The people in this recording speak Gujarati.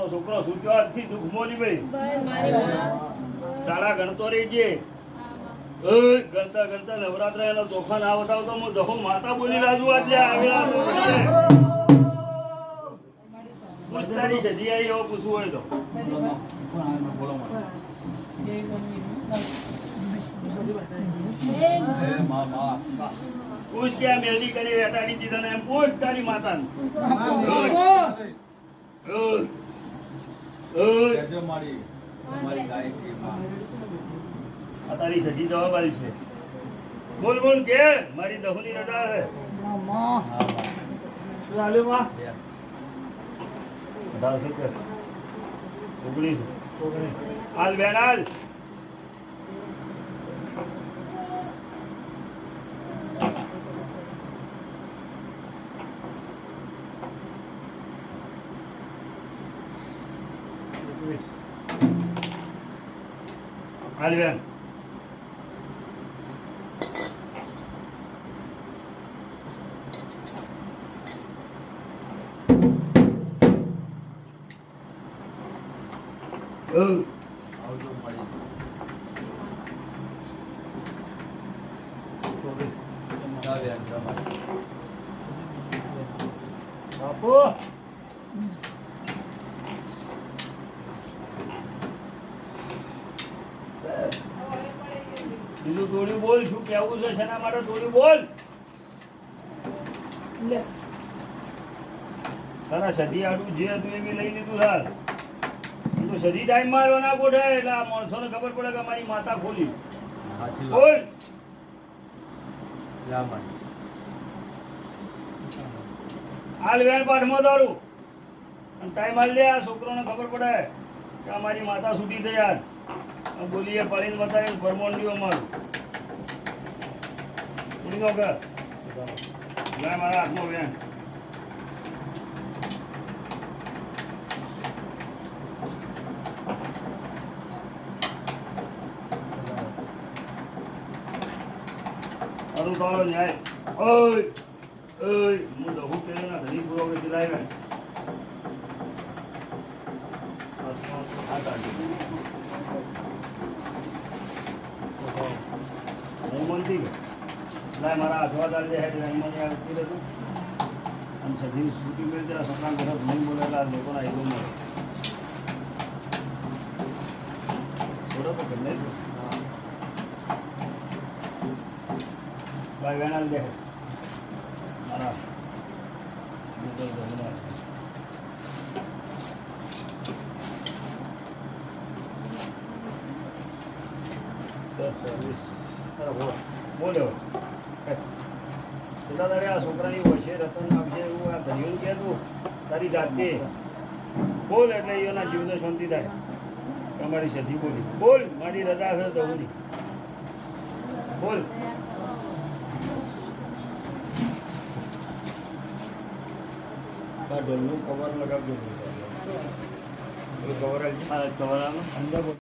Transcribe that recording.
તારો છોકરો સૂટ્યો આજથી દુઃખ મોલી ભાઈ. તારા ગણતો રહીજે. ગણતા ગણતા નવરાત્ર એનો તોફાન ના બતાવતો હું દહો માતા બોલી રાજુ આજે આવ્યા તો. મસ્તાની સજી આવી એવો પૂછવું હોય તો. પૂછ કે આ મેલડી કરી વેટાડી દીધા ને એમ પૂછ તારી ઓય. આ તારી સજી જવાબદારી છે. બોલ બોલ કે? મારી દહુની રજા છે અઢારસો કે. ઓગણીસ. હાલ બેન હાલ. હાલ બેન ઓય. બાપુ બીજું થોડું બોલ શું કેવું છે શેના માટે થોડું બોલ? તારા સધી આડું જે હતું એ બી લઈ લીધું સાર તું સધી ટાઈમમાં આવ્યો ના ગોઠે એટલે આ માણસોને ખબર પડે કે મારી માતા ખોલી. બોલ. હાલ વેણ પાઠમાં તારું. અને ટાઈમ હાલ દે આ છોકરોને ખબર પડે કે અમારી માતા સુધી થઈ યાર પાડીને બતાવીને પરમોંડ્યું અમારું ઉડી નો કર ના મારા હાથમાં બેન તારું તારો ન્યાય. ઓય ઓય, હું દહુ પેલો ના ધણી પૂરો કે ચલાવે રંગમંતી લાય મારા હાથવા જે હેડ રંગમંતી આ ઉતરી દે અને સૂટી મેળ જરા સપના ઘર નહીં બોલેલા લોકોના હીરો મળે તો ગમે ભાઈ મારા બોલ્યો પેલા તારે આ છોકરાની વચ્ચે રતન આપશે એવું આ ધન્યું કે તું તારી જાતે બોલ એટલે એના જીવને શાંતિ થાય તમારી સધી બોલી બોલ મારી રજા છે તો બોલી બોલ ઢોલનું કવર લગાવજો કવર અંદર